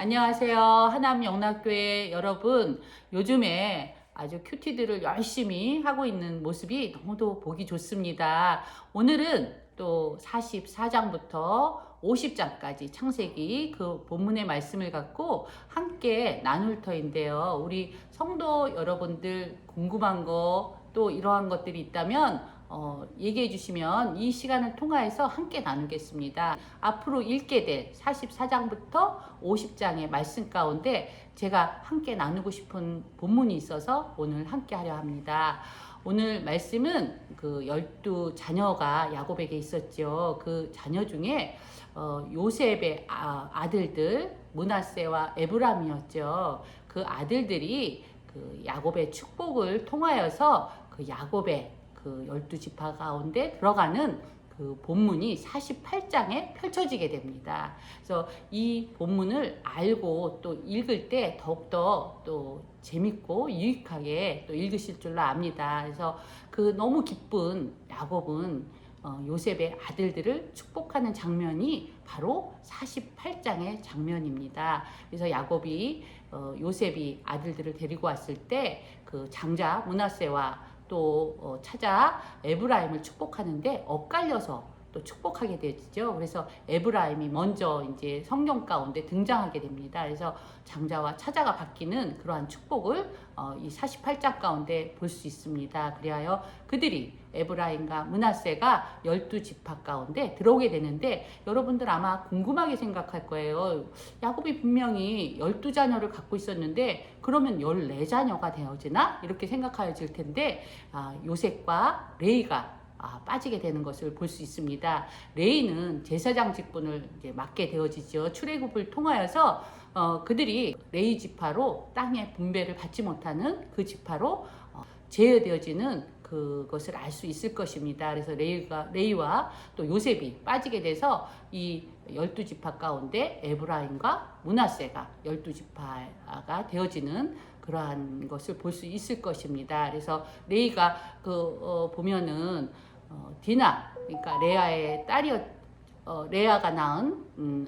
안녕하세요. 하남 영락교회 여러분. 요즘에 아주 큐티들을 열심히 하고 있는 모습이 너무도 보기 좋습니다. 오늘은 또 44장부터 50장까지 창세기 그 본문의 말씀을 갖고 함께 나눌 터인데요. 우리 성도 여러분들 궁금한 거 또 이러한 것들이 있다면 어, 얘기해 주시면 이 시간을 통하여서 함께 나누겠습니다. 앞으로 읽게 될 44장부터 50장의 말씀 가운데 제가 함께 나누고 싶은 본문이 있어서 오늘 함께 하려 합니다. 오늘 말씀은 그 열두 자녀가 야곱에게 있었죠. 그 자녀 중에 어, 요셉의 아, 아들들 문하세와 에브람이었죠. 그 아들들이 그 야곱의 축복을 통하여서 그 야곱의 그 열두 지파 가운데 들어가는 그 본문이 48장에 펼쳐지게 됩니다. 그래서 이 본문을 알고 또 읽을 때 더욱더 또 재밌고 유익하게 또 읽으실 줄로 압니다. 그래서 그 너무 기쁜 야곱은 어, 요셉의 아들들을 축복하는 장면이 바로 48장의 장면입니다. 그래서 야곱이 어, 요셉이 아들들을 데리고 왔을 때 그 장자 문하세와 또 어, 찾아 에브라임을 축복하는데 엇갈려서 또 축복하게 되죠. 그래서 에브라임이 먼저 이제 성경 가운데 등장하게 됩니다. 그래서 장자와 차자가 바뀌는 그러한 축복을 어, 이 48장 가운데 볼 수 있습니다. 그리하여 그들이 에브라임과 문하세가 열두 지파 가운데 들어오게 되는데 여러분들 아마 궁금하게 생각할 거예요. 야곱이 분명히 열두 자녀를 갖고 있었는데 그러면 열네 자녀가 되어지나 이렇게 생각하여질 텐데 아, 요셉과 레이가 아, 빠지게 되는 것을 볼 수 있습니다. 레이는 제사장 직분을 이제 맡게 되어지죠. 출애굽을 통하여서 어, 그들이 레이 지파로 땅의 분배를 받지 못하는 그 지파로 어, 제어되어지는 그것을 알 수 있을 것입니다. 그래서 레이가 레이와 또 요셉이 빠지게 돼서 이 열두 지파 가운데 에브라임과 문하세가 열두 지파가 되어지는 그러한 것을 볼 수 있을 것입니다. 그래서 레이가 그 어, 보면은 어, 디나 그러니까 레아의 딸이었 어, 레아가 낳은 음,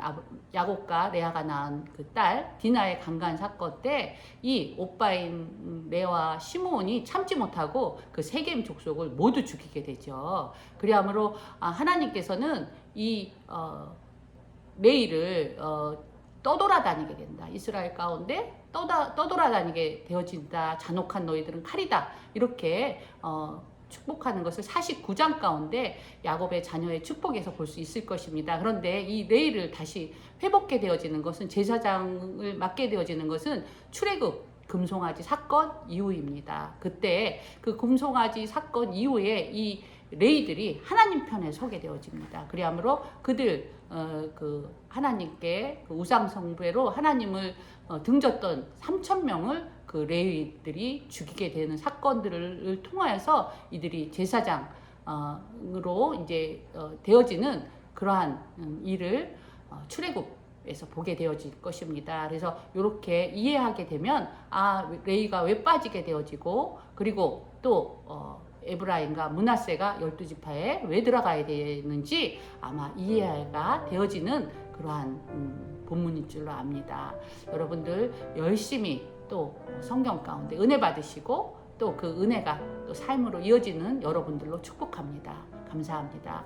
야곱과 레아가 낳은 그 딸 디나의 강간 사건 때 이 오빠인 음, 레와 시므온이 참지 못하고 그 세겜 족속을 모두 죽이게 되죠. 그리하므로 아, 하나님께서는 이 어, 레이를 어, 떠돌아다니게 된다. 이스라엘 가운데 떠다, 떠돌아다니게 되어진다. 잔혹한 너희들은 칼이다. 이렇게 어, 축복하는 것을 49장 가운데 야곱의 자녀의 축복에서 볼 수 있을 것입니다. 그런데 이 레이를 다시 회복게 되어지는 것은 제사장을 맡게 되어지는 것은 출애굽 금송아지 사건 이후입니다. 그때 그 금송아지 사건 이후에 이 레이들이 하나님 편에 서게 되어집니다. 그리하므로 그들 어, 그 하나님께 그 우상 성배로 하나님을 어, 등졌던 3천 명을 그 레이들이 죽이게 되는 사건들을 통하여서 이들이 제사장으로 이제 어, 되어지는 그러한 음, 일을 어, 출애굽에서 보게 되어질 것입니다. 그래서 이렇게 이해하게 되면 아 레이가 왜 빠지게 되어지고 그리고 또 어, 에브라임과 문하세가 열두 지파에 왜 들어가야 되는지 아마 이해가 되어지는 그러한 음, 본문인 줄로 압니다. 여러분들 열심히 또 성경 가운데 은혜 받으시고 또 그 은혜가 또 삶으로 이어지는 여러분들로 축복합니다. 감사합니다.